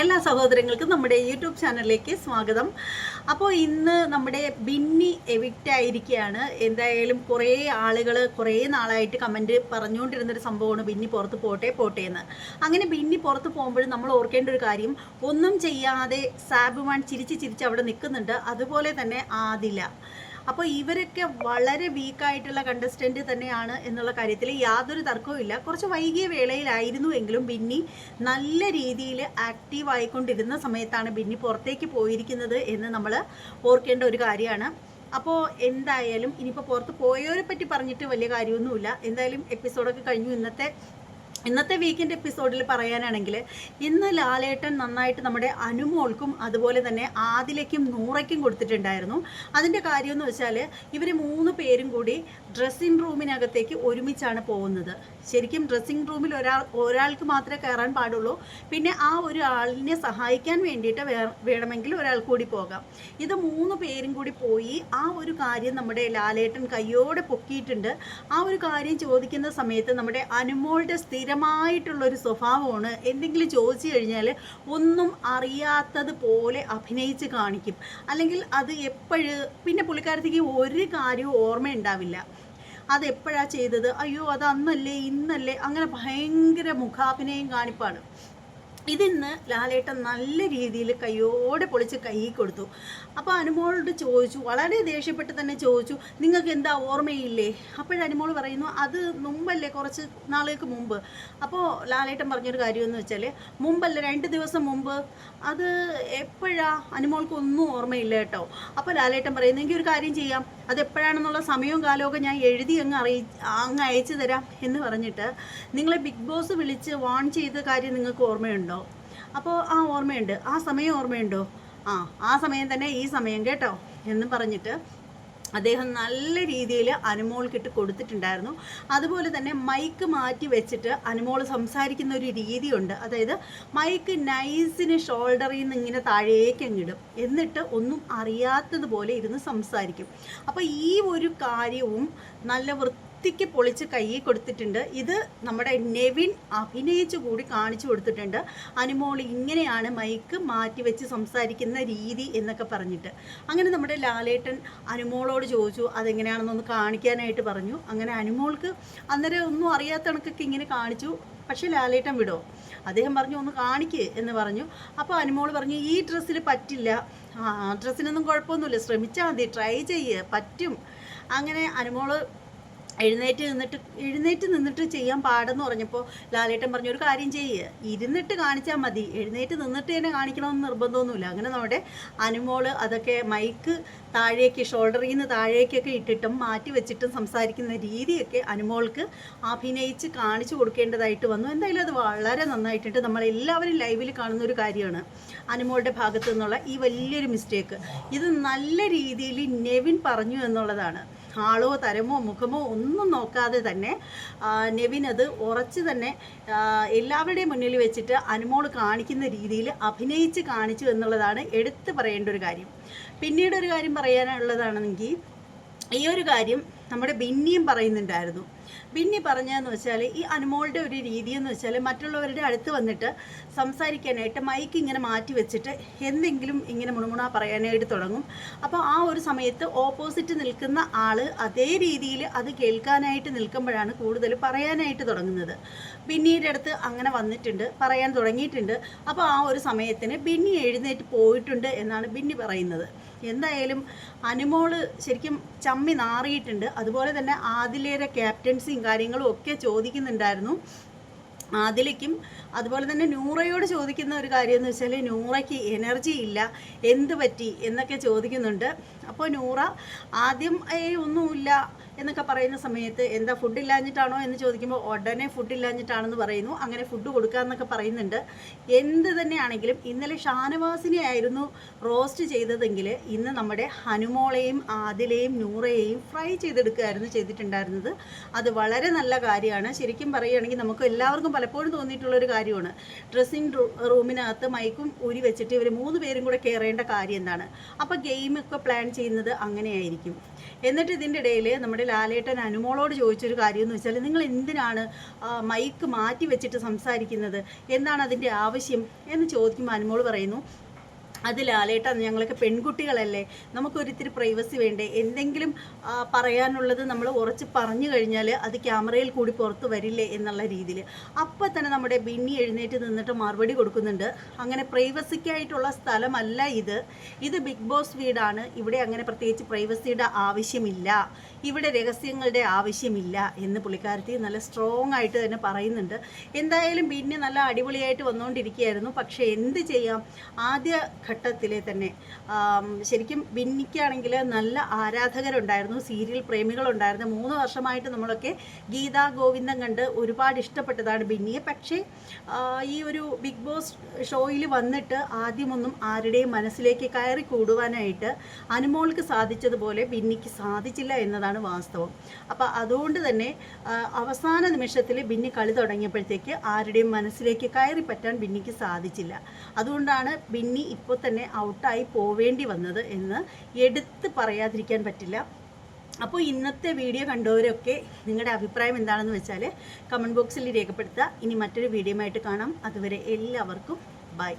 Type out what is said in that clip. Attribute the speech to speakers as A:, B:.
A: എല്ലാ സഹോദരങ്ങൾക്കും നമ്മുടെ യൂട്യൂബ് ചാനലിലേക്ക് സ്വാഗതം. അപ്പോൾ ഇന്ന് നമ്മുടെ ബിന്നി എവിക്റ്റ് ആയിരിക്കുകയാണ്. എന്തായാലും കുറേ ആളുകൾ കുറേ നാളായിട്ട് കമന്റ് പറഞ്ഞുകൊണ്ടിരുന്നൊരു സംഭവമാണ് ബിന്നി പുറത്ത് പോട്ടെ പോട്ടെ എന്ന്. അങ്ങനെ ബിന്നി പുറത്ത് പോകുമ്പോൾ നമ്മൾ ഓർക്കേണ്ട ഒരു കാര്യം ഒന്നും ചെയ്യാതെ സാബുമാൻ ചിരിച്ച് ചിരിച്ച് അവിടെ നിൽക്കുന്നുണ്ട്. അതുപോലെ തന്നെ ആദില. അപ്പോൾ ഇവരൊക്കെ വളരെ വീക്കായിട്ടുള്ള കണ്ടസ്റ്റന്റ് തന്നെയാണ് എന്നുള്ള കാര്യത്തിൽ യാതൊരു തർക്കവും ഇല്ല. കുറച്ച് വൈകിയ വേളയിലായിരുന്നു എങ്കിലും ബിന്നി നല്ല രീതിയിൽ ആക്റ്റീവ് ആയിക്കൊണ്ടിരുന്ന സമയത്താണ് ബിന്നി പുറത്തേക്ക് പോയിരിക്കുന്നത് എന്ന് നമ്മൾ ഓർക്കേണ്ട ഒരു കാര്യമാണ്. അപ്പോൾ എന്തായാലും ഇനിയിപ്പോൾ പുറത്ത് പോയവരെ പറ്റി പറഞ്ഞിട്ട് വലിയ കാര്യമൊന്നുമില്ല. എന്തായാലും എപ്പിസോഡൊക്കെ കഴിഞ്ഞു. ഇന്നത്തെ ഇന്നത്തെ വീക്കെൻഡ് എപ്പിസോഡിൽ പറയാനാണെങ്കിൽ ഇന്ന് ലാലേട്ടൻ നന്നായിട്ട് നമ്മുടെ അനുമോൾക്കും അതുപോലെ തന്നെ ആദിലയ്ക്കും നൂറയ്ക്കും കൊടുത്തിട്ടുണ്ടായിരുന്നു. അതിന്റെ കാര്യമെന്ന് വെച്ചാൽ ഇവർ മൂന്ന് പേരും കൂടി ഡ്രസ്സിംഗ് റൂമിനകത്തേക്ക് ഒരുമിച്ചാണ് പോകുന്നത്. ശരിക്കും ഡ്രസ്സിംഗ് റൂമിൽ ഒരാൾ ഒരാൾക്ക് മാത്രമേ കയറാൻ പാടുള്ളൂ. പിന്നെ ആ ഒരാളിനെ സഹായിക്കാൻ വേണ്ടിയിട്ട് വേണമെങ്കിൽ ഒരാൾ കൂടി പോകാം. ഇത് മൂന്ന് പേരും കൂടി പോയി ആ ഒരു കാര്യം നമ്മുടെ ലാലേട്ടൻ കയ്യോടെ പൊക്കിയിട്ടുണ്ട്. ആ ഒരു കാര്യം ചോദിക്കുന്ന സമയത്ത് നമ്മുടെ അനുമോളുടെ സ്ഥിരമായിട്ടുള്ളൊരു സ്വഭാവമാണ്. എന്തെങ്കിലും ചോദിച്ചു കഴിഞ്ഞാൽ ഒന്നും അറിയാത്തത് പോലെ അഭിനയിച്ച് കാണിക്കും. അല്ലെങ്കിൽ അത് എപ്പോഴ് പിന്നെ പുള്ളിക്കാരത്തേക്ക് ഒരു കാര്യവും ഓർമ്മയുണ്ടാവില്ല. അത് എപ്പോഴാ ചെയ്തത്? അയ്യോ അത് അന്നല്ലേ ഇന്നല്ലേ അങ്ങനെ ഭയങ്കര മുഖാഭിനയം കാണിപ്പാണ്. ഇതിന്ന് ലാലേട്ടൻ നല്ല രീതിയിൽ കയ്യോടെ പൊളിച്ച് കൈ കൊടുത്തു. അപ്പോൾ അനുമോളോട് ചോദിച്ചു വളരെ ദേഷ്യപ്പെട്ട് തന്നെ ചോദിച്ചു നിങ്ങൾക്ക് എന്താ ഓർമ്മയില്ലേ? അപ്പോഴനുമോൾ പറയുന്നു അത് മുമ്പല്ലേ കുറച്ച് നാളുകൾക്ക് മുമ്പ്. അപ്പോൾ ലാലേട്ടൻ പറഞ്ഞൊരു കാര്യമെന്ന് വെച്ചാൽ മുമ്പല്ല രണ്ട് ദിവസം മുമ്പ്? അത് എപ്പോഴാ? അനുമോൾക്ക് ഒന്നും ഓർമ്മയില്ല കേട്ടോ. അപ്പോൾ ലാലേട്ടൻ പറയുന്നു എങ്കിൽ ഒരു കാര്യം ചെയ്യാം. അത് എപ്പോഴാണെന്നുള്ള സമയവും കാലമൊക്കെ ഞാൻ എഴുതി അങ്ങ് അറിയി അങ്ങ് അയച്ചു തരാം എന്ന് പറഞ്ഞിട്ട് നിങ്ങളെ ബിഗ് ബോസ് വിളിച്ച് വാൺ ചെയ്ത കാര്യം നിങ്ങൾക്ക് ഓർമ്മയുണ്ടോ? അപ്പോൾ ആ ഓർമ്മയുണ്ട്. ആ സമയം ഓർമ്മയുണ്ടോ? ആ ആ സമയം തന്നെ ഈ സമയം കേട്ടോ എന്ന് പറഞ്ഞിട്ട് അദ്ദേഹം നല്ല രീതിയിൽ അനുമോൾക്കിട്ട് കൊടുത്തിട്ടുണ്ടായിരുന്നു. അതുപോലെ തന്നെ മൈക്ക് മാറ്റി വെച്ചിട്ട് അനുമോൾ സംസാരിക്കുന്ന ഒരു രീതിയുണ്ട്. അതായത് മൈക്ക് നൈസിന് ഷോൾഡറിൽ നിന്ന് ഇങ്ങനെ താഴേക്ക് അങ്ങിടും എന്നിട്ട് ഒന്നും അറിയാത്തതുപോലെ ഇരുന്ന് സംസാരിക്കും. അപ്പോൾ ഈ ഒരു കാര്യവും നല്ല വൃത്തിക്ക് പൊളിച്ച് കൈ കൊടുത്തിട്ടുണ്ട്. ഇത് നമ്മുടെ നെവിൻ അഭിനയിച്ചു കൂടി കാണിച്ചു കൊടുത്തിട്ടുണ്ട്. അനുമോൾ ഇങ്ങനെയാണ് മൈക്ക് മാറ്റി വെച്ച് സംസാരിക്കുന്ന രീതി എന്നൊക്കെ പറഞ്ഞിട്ട്. അങ്ങനെ നമ്മുടെ ലാലേട്ടൻ അനുമോളോട് ചോദിച്ചു അതെങ്ങനെയാണെന്നൊന്ന് കാണിക്കാനായിട്ട് പറഞ്ഞു. അങ്ങനെ അനുമോൾക്ക് അന്നേരം ഒന്നും അറിയാത്ത കണക്കൊക്കെ ഇങ്ങനെ കാണിച്ചു. പക്ഷേ ലാലേട്ടൻ വിടോ അദ്ദേഹം പറഞ്ഞു ഒന്ന് കാണിക്ക് എന്ന് പറഞ്ഞു. അപ്പോൾ അനുമോൾ പറഞ്ഞു ഈ ഡ്രസ്സിൽ പറ്റില്ല. ആ ഡ്രസ്സിനൊന്നും കുഴപ്പമൊന്നുമില്ല. ശ്രമിച്ചാൽ മതി. ട്രൈ ചെയ്യ്. പറ്റും. അങ്ങനെ അനുമോൾ എഴുന്നേറ്റ് നിന്നിട്ട് എഴുന്നേറ്റ് നിന്നിട്ട് ചെയ്യാൻ പാടെന്ന് പറഞ്ഞപ്പോൾ ലാലേട്ടൻ പറഞ്ഞു ഒരു കാര്യം ചെയ്യ്. ഇരുന്നിട്ട് കാണിച്ചാൽ മതി. എഴുന്നേറ്റ് നിന്നിട്ട് തന്നെ കാണിക്കണമെന്ന് നിർബന്ധമൊന്നുമില്ല. അങ്ങനെ നമ്മുടെ അനുമോൾ അതൊക്കെ മൈക്ക് താഴേക്ക് ഷോൾഡറിൽ നിന്ന് താഴേക്കൊക്കെ ഇട്ടിട്ടും മാറ്റി വെച്ചിട്ടും സംസാരിക്കുന്ന രീതിയൊക്കെ അനുമോൾക്ക് അഭിനയിച്ച് കാണിച്ചു കൊടുക്കേണ്ടതായിട്ട് വന്നു. എന്തായാലും അത് വളരെ നന്നായിട്ടുണ്ട്. നമ്മളെല്ലാവരും ലൈവിൽ കാണുന്ന ഒരു കാര്യമാണ് അനുമോളുടെ ഭാഗത്തു നിന്നുള്ള ഈ വലിയൊരു മിസ്റ്റേക്ക് ഇത് നല്ല രീതിയിൽ നെവിൻ പറഞ്ഞു എന്നുള്ളതാണ്. ആളോ തരമോ മുഖമോ ഒന്നും നോക്കാതെ തന്നെ നെവിൻ അത് ഉറച്ച് തന്നെ എല്ലാവരുടെയും മുന്നിൽ വെച്ചിട്ട് അനുമോൾ കാണിക്കുന്ന രീതിയിൽ അഭിനയിച്ച് കാണിച്ചു എന്നുള്ളതാണ് എടുത്തു പറയേണ്ട ഒരു കാര്യം. പിന്നീട് ഒരു കാര്യം പറയാനുള്ളതാണെങ്കിൽ ഈ ഒരു കാര്യം നമ്മുടെ ബിന്നിയും പറയുന്നുണ്ടായിരുന്നു. ബിന്നി പറഞ്ഞതെന്ന് വെച്ചാൽ ഈ അനുമോളുടെ ഒരു രീതി എന്ന് വെച്ചാൽ മറ്റുള്ളവരുടെ അടുത്ത് വന്നിട്ട് സംസാരിക്കാനായിട്ട് മൈക്ക് ഇങ്ങനെ മാറ്റി വെച്ചിട്ട് എന്തെങ്കിലും ഇങ്ങനെ മുണുമുണ പറയാനായിട്ട് തുടങ്ങും. അപ്പോൾ ആ ഒരു സമയത്ത് ഓപ്പോസിറ്റ് നിൽക്കുന്ന ആൾ അതേ രീതിയിൽ അത് കേൾക്കാനായിട്ട് നിൽക്കുമ്പോഴാണ് കൂടുതൽ പറയാനായിട്ട് തുടങ്ങുന്നത്. ബിന്നിയുടെ അടുത്ത് അങ്ങനെ വന്നിട്ടുണ്ട് പറയാൻ തുടങ്ങിയിട്ടുണ്ട്. അപ്പോൾ ആ ഒരു സമയത്തിന് ബിന്നി എഴുന്നേറ്റ് പോയിട്ടുണ്ട് എന്നാണ് ബിന്നി പറയുന്നത്. എന്തായാലും അനുമോൾ ശരിക്കും ചമ്മി നാറിയിട്ടുണ്ട്. അതുപോലെ തന്നെ ആദിലേരെ ക്യാപ്റ്റൻസിയും കാര്യങ്ങളും ഒക്കെ ചോദിക്കുന്നുണ്ടായിരുന്നു. ആദിലയ്ക്കും അതുപോലെ തന്നെ നൂറയോട് ചോദിക്കുന്ന ഒരു കാര്യം എന്ന് വെച്ചാൽ നൂറയ്ക്ക് എനർജി ഇല്ല എന്ത് പറ്റി എന്നൊക്കെ ചോദിക്കുന്നുണ്ട്. അപ്പോൾ നൂറ ആദ്യം ഏയ് ഒന്നുമില്ല എന്നൊക്കെ പറയുന്ന സമയത്ത് എന്താ ഫുഡ് ഇല്ലാഞ്ഞിട്ടാണോ? എന്ന് ചോദിക്കുമ്പോൾ ഉടനെ ഫുഡ് ഇല്ലാഞ്ഞിട്ടാണെന്ന് പറയുന്നു അങ്ങനെ ഫുഡ് കൊടുക്കാമെന്നൊക്കെ പറയുന്നുണ്ട്. എന്ത് തന്നെയാണെങ്കിലും ഇന്നലെ ഷാനവാസിനെ ആയിരുന്നു റോസ്റ്റ് ചെയ്തതെങ്കിൽ ഇന്ന് നമ്മുടെ ഹനുമോളെയും ആദിലെയും നൂറയെയും ഫ്രൈ ചെയ്തെടുക്കുകയായിരുന്നു ചെയ്തിട്ടുണ്ടായിരുന്നത്. അത് വളരെ നല്ല കാര്യമാണ്. ശരിക്കും പറയുകയാണെങ്കിൽ നമുക്ക് എല്ലാവർക്കും പലപ്പോഴും തോന്നിയിട്ടുള്ള ഒരു കാര്യമാണ് ഡ്രസ്സിങ് റൂമിനകത്ത് മൈക്കും ഊരി വെച്ചിട്ട് ഇവർ മൂന്ന് പേരും കൂടെ കയറേണ്ട കാര്യം എന്താണ്? അപ്പോൾ ഗെയിമൊക്കെ പ്ലാൻ ചെയ്യുന്നത് അങ്ങനെയായിരിക്കും. എന്നിട്ട് ഇതിന്റെ ഇടയിൽ നമ്മുടെ ലാലേട്ടൻ അനുമോളോട് ചോദിച്ചൊരു കാര്യം എന്ന് വെച്ചാൽ നിങ്ങൾ എന്തിനാണ് മൈക്ക് മാറ്റി വെച്ചിട്ട് സംസാരിക്കുന്നത്? എന്താണ് അതിന്റെ ആവശ്യം? എന്ന് ചോദിക്കുമ്പോൾ അനുമോൾ പറയുന്നു അത് ലാലേട്ടാ ഞങ്ങളൊക്കെ പെൺകുട്ടികളല്ലേ. നമുക്കൊരിത്തിരി പ്രൈവസി വേണ്ടേ? എന്തെങ്കിലും പറയാനുള്ളത് നമ്മൾ ഉറച്ച് പറഞ്ഞു കഴിഞ്ഞാൽ അത് ക്യാമറയിൽ കൂടി പുറത്ത് വരില്ലേ എന്നുള്ള രീതിയിൽ. അപ്പോൾ തന്നെ നമ്മുടെ ബിന്നി എഴുന്നേറ്റ് നിന്നിട്ട് മറുപടി കൊടുക്കുന്നുണ്ട്. അങ്ങനെ പ്രൈവസിക്കായിട്ടുള്ള സ്ഥലമല്ല ഇത്. ഇത് ബിഗ് ബോസ് വീടാണ്. ഇവിടെ അങ്ങനെ പ്രത്യേകിച്ച് പ്രൈവസിയുടെ ആവശ്യമില്ല. ഇവിടെ രഹസ്യങ്ങളുടെ ആവശ്യമില്ല എന്ന് പുള്ളിക്കാരത്തി നല്ല സ്ട്രോങ് ആയിട്ട് തന്നെ പറയുന്നുണ്ട്. എന്തായാലും ബിന്നി നല്ല അടിപൊളിയായിട്ട് വന്നുകൊണ്ടിരിക്കുകയായിരുന്നു പക്ഷേ എന്ത് ചെയ്യാം? ആദ്യ ഘട്ടത്തിലെ തന്നെ. ശരിക്കും ബിന്നിക്കാണെങ്കിൽ നല്ല ആരാധകരുണ്ടായിരുന്നു സീരിയൽ പ്രേമികളുണ്ടായിരുന്നു. മൂന്ന് വർഷമായിട്ട് നമ്മളൊക്കെ ഗീതാ ഗോവിന്ദം കണ്ട് ഒരുപാട് ഇഷ്ടപ്പെട്ടതാണ് ബിന്നിയെ. പക്ഷേ ഈ ഒരു ബിഗ് ബോസ് ഷോയിൽ വന്നിട്ട് ആദ്യമൊന്നും ആരുടെയും മനസ്സിലേക്ക് കയറി കൂടുവാനായിട്ട് അനുമോൾക്ക് സാധിച്ചതുപോലെ ബിന്നിക്ക് സാധിച്ചില്ല എന്നതാണ് വാസ്തവം. അപ്പോൾ അതുകൊണ്ട് തന്നെ അവസാന നിമിഷത്തിൽ ബിന്നി കളി തുടങ്ങിയപ്പോഴത്തേക്ക് ആരുടെയും മനസ്സിലേക്ക് കയറി പറ്റാൻ ബിന്നിക്ക് സാധിച്ചില്ല. അതുകൊണ്ടാണ് ബിന്നി ഇപ്പോൾ തന്നെ ഔട്ടായി പോവേണ്ടി വന്നത് എന്ന് എടുത്ത് പറയാതിരിക്കാൻ പറ്റില്ല. അപ്പോൾ ഇന്നത്തെ വീഡിയോ കണ്ടവരൊക്കെ നിങ്ങളുടെ അഭിപ്രായം എന്താണെന്ന് വെച്ചാൽ കമന്റ് ബോക്സിൽ രേഖപ്പെടുത്തുക. ഇനി മറ്റൊരു വീഡിയോ ആയിട്ട് കാണാം. അതുവരെ എല്ലാവർക്കും ബൈ